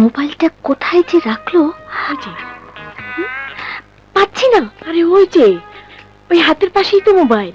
মোবাইলটা কোথায় যে রাখল? পাচ্ছি না। আরে ওই যে ওই হাতের পাশেই তো মোবাইল।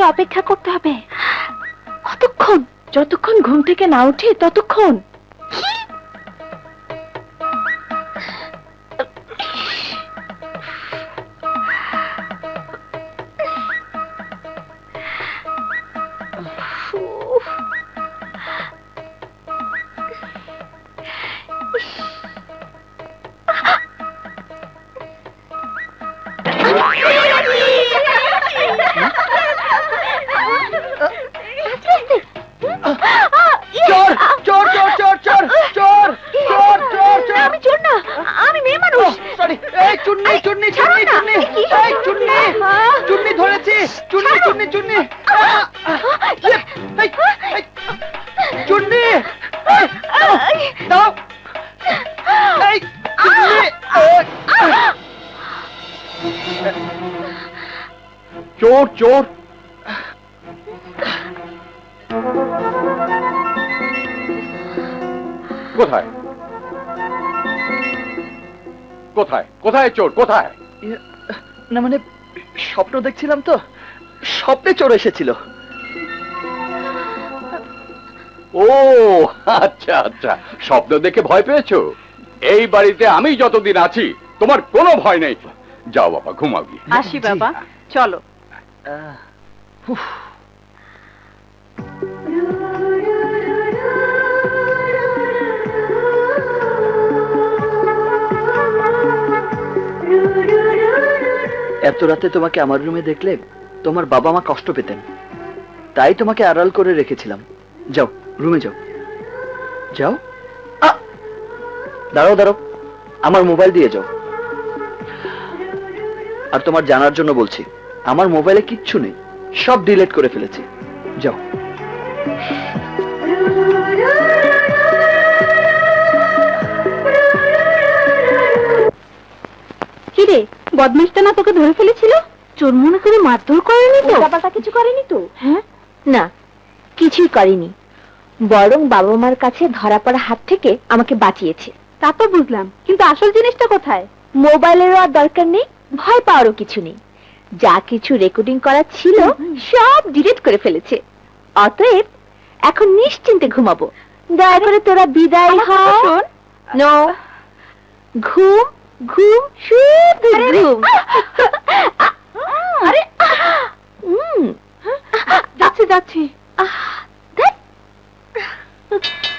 তোকে অপেক্ষা করতে হবে। কতক্ষণ? যতক্ষণ ঘুম থেকে না উঠে ততক্ষণ। উফ। চুন্নি চুন্নি। চুন্নি। দাও। চোর চোর। কোথায়? কোথায়? কোথায় চোর? কোথায়? না মানে স্বপ্ন দেখছিলাম তো। স্বপ্নে চোর এসেছিল। ও আচ্ছা আচ্ছা স্বপ্ন দেখে ভয় পেয়েছ? এই বাড়িতে আমি যতদিন আছি তোমার কোনো ভয় নেই। যাও বাবা ঘুমাও গিয়ে। আসি বাবা চলো। এত রাতে তোমাকে আমার রুমে দেখলে তোমার বাবা মা কষ্ট পেতেন। তাই তোমাকে আড়াল করে রেখেছিলাম। যাও, রুমে যাও। যাও! দাঁড়াও দাঁড়াও। আমার মোবাইল দিয়ে যাও। আর তোমার জানার জন্য বলছি, আমার মোবাইলে কিচ্ছু নেই। সব ডিলেট করে ফেলেছি। যাও। কি রে বদমাইশটা না তোকে ধরে ফেলেছিল? চোর মনে করে মারধর করেনি তো? উল্টাপাল্টা কিছু করেনি তো? হ্যাঁ? না কিছুই করেনি। বরং বাবা মার কাছে ধরা পড়া হাত থেকে আমাকে বাঁচিয়েছে। তা তো বুঝলাম কিন্তু আসল জিনিসটা কোথায়? মোবাইলেরও আর দরকার নেই ভয় পাওয়ারও কিছু নেই। যা কিছু রেকর্ডিং করা ছিল সব ডিলিট করে ফেলেছে। অতএব এখন নিশ্চিন্তে ঘুমাবো। দয়া করে তোরা বিদায় হ নো। ঘুম ঘুম শুধু ঘুম।